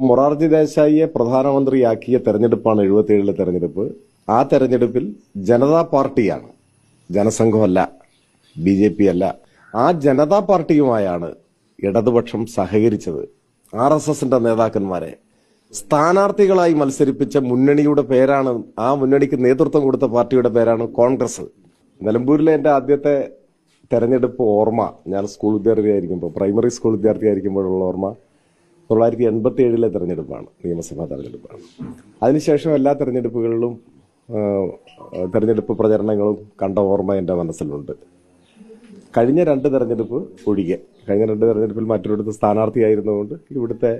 മൊറാർജി ദേശായിയെ പ്രധാനമന്ത്രിയാക്കിയ തെരഞ്ഞെടുപ്പാണ് എഴുപത്തിയേഴിലെ തെരഞ്ഞെടുപ്പ്. ആ തെരഞ്ഞെടുപ്പിൽ ജനതാ പാർട്ടിയാണ്. ജനസംഘമല്ല ബി ജെ പി അല്ല. ആ ജനതാ പാർട്ടിയുമായാണ് ഇടതുപക്ഷം സഹകരിച്ചത്. ആർ എസ് എസിന്റെ നേതാക്കന്മാരെ. സ്ഥാനാർത്ഥികളായി മത്സരിപ്പിച്ച മുന്നണിയുടെ പേരാണ് ആ മുന്നണിക്ക് നേതൃത്വം കൊടുത്ത പാർട്ടിയുടെ പേരാണ് കോൺഗ്രസ്. നിലമ്പൂരിലെ എന്റെ ആദ്യത്തെ തെരഞ്ഞെടുപ്പ് ഓർമ്മ ഞാൻ സ്കൂൾ വിദ്യാർത്ഥിയായിരിക്കുമ്പോൾ പ്രൈമറി സ്കൂൾ വിദ്യാർത്ഥിയായിരിക്കുമ്പോഴുള്ള ഓർമ്മ തൊള്ളായിരത്തി എൺപത്തി ഏഴിലെ തെരഞ്ഞെടുപ്പാണ് നിയമസഭാ തെരഞ്ഞെടുപ്പാണ്. അതിനുശേഷം എല്ലാ തെരഞ്ഞെടുപ്പുകളിലും തെരഞ്ഞെടുപ്പ് പ്രചരണങ്ങളും കണ്ട ഓർമ്മ എന്റെ മനസ്സിലുണ്ട്. കഴിഞ്ഞ രണ്ട് തെരഞ്ഞെടുപ്പ് ഒഴികെ കഴിഞ്ഞ രണ്ട് തെരഞ്ഞെടുപ്പിൽ മറ്റൊരിടത്ത് സ്ഥാനാർത്ഥിയായിരുന്നതുകൊണ്ട് ഇവിടുത്തെ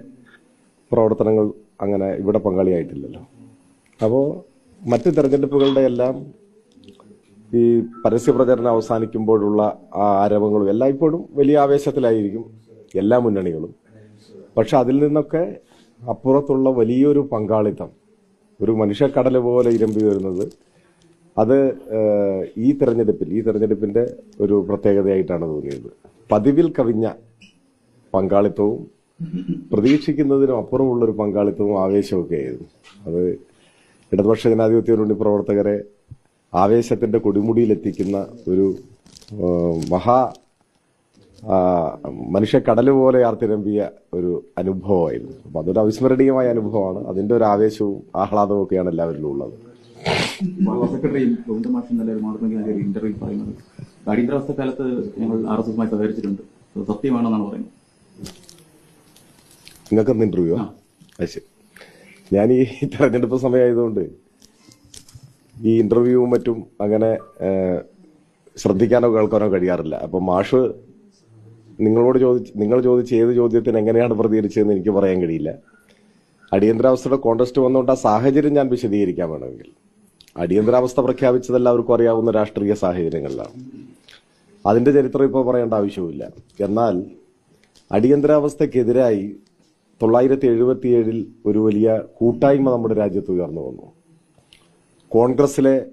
പ്രവർത്തനങ്ങൾ അങ്ങനെ ഇവിടെ പങ്കാളിയായിട്ടില്ലല്ലോ. അപ്പോൾ മറ്റ് തെരഞ്ഞെടുപ്പുകളുടെ എല്ലാം ഈ പരസ്യ പ്രചരണം അവസാനിക്കുമ്പോഴുള്ള ആ ആരവങ്ങളും എല്ലായ്പ്പോഴും വലിയ ആവേശത്തിലായിരിക്കും എല്ലാ മുന്നണികളും. പക്ഷെ അതിൽ നിന്നൊക്കെ അപ്പുറത്തുള്ള വലിയൊരു പങ്കാളിത്തം ഒരു മനുഷ്യക്കടൽ പോലെ ഇരമ്പി വരുന്നത് അത് ഈ തെരഞ്ഞെടുപ്പിൽ ഈ തെരഞ്ഞെടുപ്പിന്റെ ഒരു പ്രത്യേകതയായിട്ടാണ് തോന്നിയത്. പതിവിൽ കവിഞ്ഞ പങ്കാളിത്തവും പ്രതീക്ഷിക്കുന്നതിനും അപ്പുറമുള്ള ഒരു പങ്കാളിത്തവും ആവേശമൊക്കെ ആയിരുന്നു അത് ഇടതുപക്ഷ ജനാധിപത്യ മുന്നണി പ്രവർത്തകരെ ആവേശത്തിന്റെ കൊടുമുടിയിലെത്തിക്കുന്ന ഒരു മഹാ ആ, മനുഷ്യക്കടൽ പോലെ ആർത്തിരമ്പിയ ഒരു അനുഭവമായിരുന്നു. അപ്പൊ അതൊരു അവിസ്മരണീയമായ അനുഭവമാണ്. അതിന്റെ ഒരു ആവേശവും ആഹ്ലാദവും ഒക്കെയാണ് എല്ലാവരിലും ഉള്ളത്. സെക്രട്ടറിയും ഗോവിന്ദ മാഷ് ഇന്നലെ ഒരു മാതൃഭൂമി ഇന്റർവ്യൂ പറയുന്നത് അടിയന്തരാവസ്ഥ കാലത്ത് ഞങ്ങൾ ആർ എസ് എസുമായി സഹകരിച്ചിട്ടുണ്ട് സത്യമാണെന്നാണ് പറയുന്നത്. നിങ്ങൾക്ക് ഇന്റർവ്യൂ. ശരി. ഞാൻ ഈ തെരഞ്ഞെടുപ്പ് സമയമായതുകൊണ്ട് ഈ ഇന്റർവ്യൂവും മറ്റും അങ്ങനെ ശ്രദ്ധിക്കാനോ കേൾക്കാനോ കഴിയാറില്ല. അപ്പൊ മാഷ് നിങ്ങളോട് ചോദിച്ച് നിങ്ങൾ ചോദിച്ച ഏത് ചോദ്യത്തിന് എങ്ങനെയാണ് പ്രതികരിച്ചതെന്ന് എനിക്ക് പറയാൻ കഴിയില്ല. അടിയന്തരാവസ്ഥയുടെ കോൺടസ്റ്റ് വന്നുകൊണ്ട് ആ സാഹചര്യം ഞാൻ വിശദീകരിക്കാൻ വേണമെങ്കിൽ. അടിയന്തരാവസ്ഥ പ്രഖ്യാപിച്ചത് എല്ലാവർക്കും അറിയാവുന്ന രാഷ്ട്രീയ സാഹചര്യങ്ങളിലാണ്. അതിന്റെ ചരിത്രം ഇപ്പോൾ പറയേണ്ട ആവശ്യവുമില്ല. എന്നാൽ അടിയന്തരാവസ്ഥക്കെതിരായി തൊള്ളായിരത്തി എഴുപത്തിയേഴിൽ ഒരു വലിയ കൂട്ടായ്മ നമ്മുടെ രാജ്യത്ത് ഉയർന്നു വന്നു. കോൺഗ്രസിലെ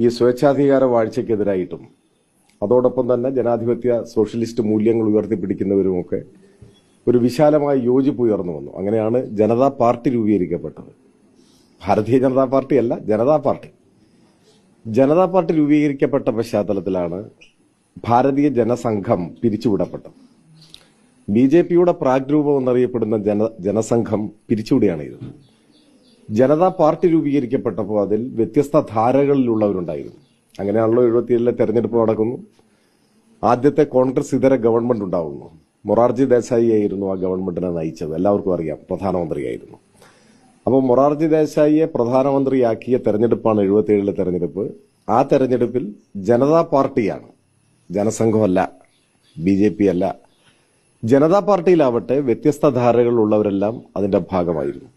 ഈ സ്വേച്ഛാധികാര വാഴ്ചയ്ക്കെതിരായിട്ടും അതോടൊപ്പം തന്നെ ജനാധിപത്യ സോഷ്യലിസ്റ്റ് മൂല്യങ്ങൾ ഉയർത്തിപ്പിടിക്കുന്നവരുമൊക്കെ ഒരു വിശാലമായ യോജിപ്പ് ഉയർന്നു വന്നു. അങ്ങനെയാണ് ജനതാ പാർട്ടി രൂപീകരിക്കപ്പെട്ടത്. ഭാരതീയ ജനതാ പാർട്ടി അല്ല ജനതാ പാർട്ടി. ജനതാ പാർട്ടി രൂപീകരിക്കപ്പെട്ട പശ്ചാത്തലത്തിലാണ് ഭാരതീയ ജനസംഘം പിരിച്ചുവിടപ്പെട്ടത്. ബി ജെ പിയുടെ പ്രാഗ് രൂപം എന്നറിയപ്പെടുന്ന ജന ജനസംഘം പിരിച്ചുവിടുകയാണ് ജനതാ പാർട്ടി രൂപീകരിക്കപ്പെട്ടപ്പോൾ അതിൽ വ്യത്യസ്ത ധാരകളിലുള്ളവരുണ്ടായിരുന്നു. അങ്ങനെയാണല്ലോ എഴുപത്തിയേഴിലെ തെരഞ്ഞെടുപ്പ് നടക്കുന്നു. ആദ്യത്തെ കോൺഗ്രസ് ഇതര ഗവൺമെന്റ് ഉണ്ടാവുന്നു. മൊറാർജി ദേശായി ആയിരുന്നു ആ ഗവൺമെന്റിനെ നയിച്ചത്. എല്ലാവർക്കും അറിയാം പ്രധാനമന്ത്രിയായിരുന്നു. അപ്പോൾ മൊറാർജി ദേശായിയെ പ്രധാനമന്ത്രിയാക്കിയ തെരഞ്ഞെടുപ്പാണ് എഴുപത്തിയേഴിലെ തെരഞ്ഞെടുപ്പ്. ആ തെരഞ്ഞെടുപ്പിൽ ജനതാ പാർട്ടിയാണ്. ജനസംഘമല്ല ബി ജെ പി അല്ല. ജനതാ പാർട്ടിയിലാവട്ടെ വ്യത്യസ്ത ധാരകളുള്ളവരെല്ലാം അതിന്റെ ഭാഗമായിരുന്നു.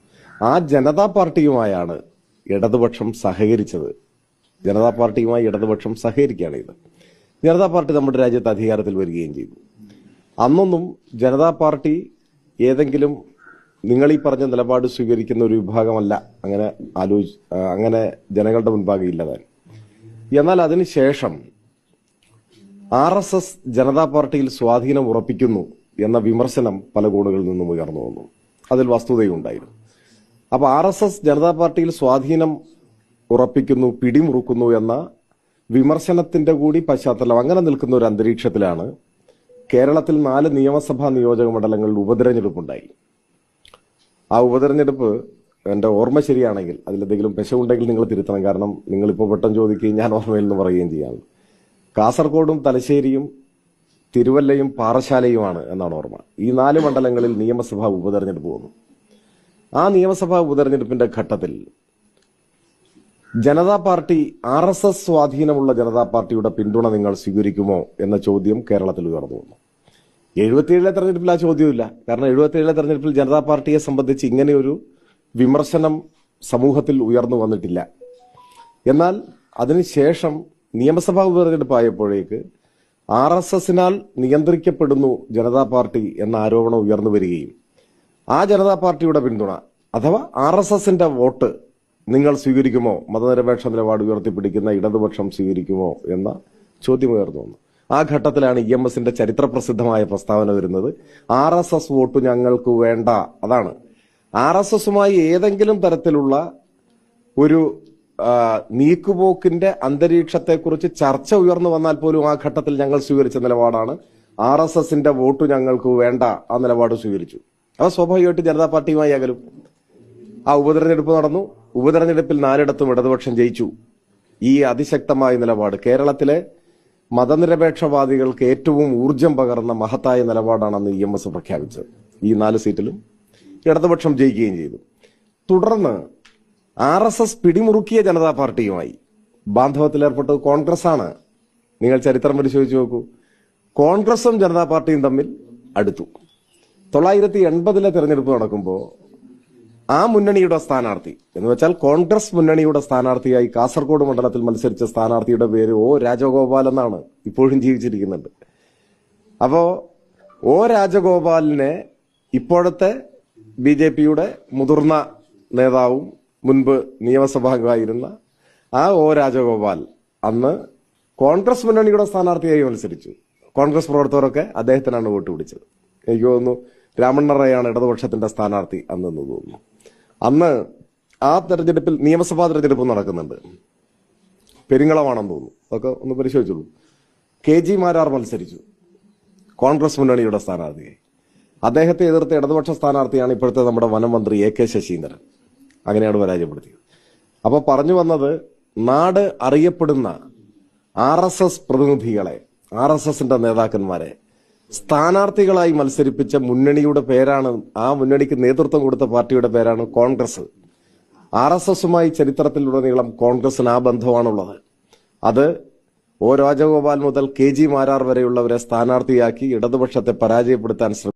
ആ ജനതാ പാർട്ടിയുമായാണ് ഇടതുപക്ഷം സഹകരിച്ചത്. ജനതാ പാർട്ടിയുമായി ഇടതുപക്ഷം സഹകരിക്കുകയാണ് ചെയ്തത് ജനതാ പാർട്ടി നമ്മുടെ രാജ്യത്ത് അധികാരത്തിൽ വരികയും ചെയ്തു. അന്നൊന്നും ജനതാ പാർട്ടി ഏതെങ്കിലും നിങ്ങൾ ഈ പറഞ്ഞ നിലപാട് സ്വീകരിക്കുന്ന ഒരു വിഭാഗമല്ല. അങ്ങനെ ആലോചി അങ്ങനെ ജനങ്ങളുടെ മുൻപാകെ ഇല്ലതാൻ എന്നാൽ അതിനുശേഷം ആർ എസ് എസ് ജനതാ പാർട്ടിയിൽ സ്വാധീനം ഉറപ്പിക്കുന്നു എന്ന വിമർശനം പല കോണുകളിൽ നിന്നും ഉയർന്നു വന്നു. അതിൽ വസ്തുതയുണ്ടായിരുന്നു. അപ്പോൾ ആർ എസ് എസ് ജനതാ പാർട്ടിയിൽ സ്വാധീനം ഉറപ്പിക്കുന്നു പിടിമുറുക്കുന്നു എന്ന വിമർശനത്തിന്റെ കൂടി പശ്ചാത്തലം അങ്ങനെ നിൽക്കുന്ന ഒരു അന്തരീക്ഷത്തിലാണ് കേരളത്തിൽ നാല് നിയമസഭാ നിയോജക മണ്ഡലങ്ങളിൽ ഉപതെരഞ്ഞെടുപ്പുണ്ടായി. ആ ഉപതെരഞ്ഞെടുപ്പ് എന്റെ ഓർമ്മ ശരിയാണെങ്കിൽ അതിലെന്തെങ്കിലും പെശവുണ്ടെങ്കിൽ നിങ്ങൾ തിരുത്തണം. കാരണം നിങ്ങളിപ്പോൾ പെട്ടെന്ന് ചോദിക്കുകയും ഞാൻ ഓർമ്മയിൽ നിന്ന് പറയുകയും ചെയ്യാം കാസർഗോഡും തലശ്ശേരിയും തിരുവല്ലയും പാറശാലയുമാണ് എന്നാണ് ഓർമ്മ. ഈ നാല് മണ്ഡലങ്ങളിൽ നിയമസഭാ ഉപതെരഞ്ഞെടുപ്പ് വന്നു. ആ നിയമസഭാ ഉപതെരഞ്ഞെടുപ്പിന്റെ ഘട്ടത്തിൽ Janata party R S S സ്വാധീനമുള്ള ജനതാ പാർട്ടിയുടെ പിന്തുണ നിങ്ങൾ സ്വീകരിക്കുമോ എന്ന ചോദ്യം കേരളത്തിൽ ഉയർന്നു വന്നു. എഴുപത്തിയേഴിലെ തെരഞ്ഞെടുപ്പിൽ ആ ചോദ്യമില്ല കാരണം എഴുപത്തിയേഴിലെ തെരഞ്ഞെടുപ്പിൽ ജനതാ പാർട്ടിയെ സംബന്ധിച്ച് ഇങ്ങനെയൊരു വിമർശനം സമൂഹത്തിൽ ഉയർന്നു വന്നിട്ടില്ല. എന്നാൽ അതിനുശേഷം നിയമസഭാ ഉപതെരഞ്ഞെടുപ്പായപ്പോഴേക്ക് ആർ എസ് എസിനാൽ നിയന്ത്രിക്കപ്പെടുന്നു ജനതാ പാർട്ടി എന്ന ആരോപണം ഉയർന്നു വരികയും ആ ജനതാ പാർട്ടിയുടെ പിന്തുണ അഥവാ ആർ എസ് എസിന്റെ വോട്ട് നിങ്ങൾ സ്വീകരിക്കുമോ? മതനിരപേക്ഷ നിലപാട് ഉയർത്തിപ്പിടിക്കുന്ന ഇടതുപക്ഷം സ്വീകരിക്കുമോ എന്ന ചോദ്യം ഉയർന്നു വന്നു. ആ ഘട്ടത്തിലാണ് ഇ എം എസിന്റെ ചരിത്രപ്രസിദ്ധമായ പ്രസ്താവന വരുന്നത്. ആർ എസ് എസ് വോട്ട് ഞങ്ങൾക്ക് വേണ്ട. അതാണ്. ആർ എസ് എസുമായി ഏതെങ്കിലും തരത്തിലുള്ള ഒരു നീക്കുപോക്കിന്റെ അന്തരീക്ഷത്തെക്കുറിച്ച് ചർച്ച ഉയർന്നു വന്നാൽ പോലും ആ ഘട്ടത്തിൽ ഞങ്ങൾ സ്വീകരിച്ച നിലപാടാണ് ആർ എസ് എസിന്റെ വോട്ട് ഞങ്ങൾക്ക് വേണ്ട ആ നിലപാട് സ്വീകരിച്ചു. അവ സ്വാഭാവികമായിട്ട് ജനതാ പാർട്ടിയുമായി അകലും. ആ ഉപതെരഞ്ഞെടുപ്പ് നടന്നു. ഉപതെരഞ്ഞെടുപ്പിൽ നാലിടത്തും ഇടതുപക്ഷം ജയിച്ചു. ഈ അതിശക്തമായ നിലപാട് കേരളത്തിലെ മതനിരപേക്ഷവാദികൾക്ക് ഏറ്റവും ഊർജം പകർന്ന മഹത്തായ നിലപാടാണ് അന്ന് ഇ എം എസ് പ്രഖ്യാപിച്ചത്. ഈ നാല് സീറ്റിലും ഇടതുപക്ഷം ജയിക്കുകയും ചെയ്തു. തുടർന്ന് ആർ എസ് എസ് പിടിമുറുക്കിയ ജനതാ പാർട്ടിയുമായി ബാന്ധവത്തിലേർപ്പെട്ടത് കോൺഗ്രസ് ആണ് നിങ്ങൾ ചരിത്രം പരിശോധിച്ച് നോക്കൂ. കോൺഗ്രസും ജനതാ പാർട്ടിയും തമ്മിൽ അടുത്തു. തൊള്ളായിരത്തി എൺപതിലെ തെരഞ്ഞെടുപ്പ് നടക്കുമ്പോൾ ആ മുന്നണിയുടെ സ്ഥാനാർത്ഥി എന്ന് വെച്ചാൽ കോൺഗ്രസ് മുന്നണിയുടെ സ്ഥാനാർത്ഥിയായി കാസർഗോഡ് മണ്ഡലത്തിൽ മത്സരിച്ച സ്ഥാനാർത്ഥിയുടെ പേര് ഒ രാജഗോപാൽ എന്നാണ് ഇപ്പോഴും ജീവിച്ചിരിക്കുന്നുണ്ട്. അപ്പോ ഒ രാജഗോപാലിനെ ഇപ്പോഴത്തെ ബി ജെ പിയുടെ മുതിർന്ന നേതാവും മുൻപ് നിയമസഭാംഗമായിരുന്ന ആ ഒ രാജഗോപാൽ അന്ന് കോൺഗ്രസ് മുന്നണിയുടെ സ്ഥാനാർത്ഥിയായി മത്സരിച്ചു. കോൺഗ്രസ് പ്രവർത്തകരൊക്കെ അദ്ദേഹത്തിനാണ് വോട്ട് പിടിച്ചത്. എനിക്ക് തോന്നുന്നു രാമണ്ണറയാണ് ഇടതുപക്ഷത്തിന്റെ സ്ഥാനാർത്ഥി അന്നെന്ന് തോന്നുന്നു. അന്ന് ആ തെരഞ്ഞെടുപ്പിൽ നിയമസഭാ തെരഞ്ഞെടുപ്പ് നടക്കുന്നുണ്ട്. പെരിങ്ങളമാണെന്ന് തോന്നുന്നു. അതൊക്കെ ഒന്ന് പരിശോധിച്ചോളൂ. കെ ജി മാരാർ മത്സരിച്ചു. കോൺഗ്രസ് മുന്നണിയുടെ സ്ഥാനാർത്ഥിയായി അദ്ദേഹത്തെ എതിർത്ത ഇടതുപക്ഷ സ്ഥാനാർത്ഥിയാണ് ഇപ്പോഴത്തെ നമ്മുടെ വനമന്ത്രി എ കെ ശശീന്ദ്രൻ. അങ്ങനെയാണ് പരാജയപ്പെടുത്തിയത്. അപ്പോൾ പറഞ്ഞു വന്നത് നാട് അറിയപ്പെടുന്ന ആർ എസ് എസ് പ്രതിനിധികളെ ആർ എസ് എസിന്റെ നേതാക്കന്മാരെ സ്ഥാനാർത്ഥികളായി മത്സരിപ്പിച്ച മുന്നണിയുടെ പേരാണ് ആ മുന്നണിക്ക് നേതൃത്വം കൊടുത്ത പാർട്ടിയുടെ പേരാണ് കോൺഗ്രസ്. ആർ എസ് എസുമായി ചരിത്രത്തിലുടനീളം കോൺഗ്രസിന് ആ ബന്ധമാണുള്ളത്. അത് ഒ രാജഗോപാൽ മുതൽ കെ ജി മാരാർ വരെയുള്ളവരെ സ്ഥാനാർത്ഥിയാക്കി ഇടതുപക്ഷത്തെ പരാജയപ്പെടുത്താൻ ശ്രമിച്ചു.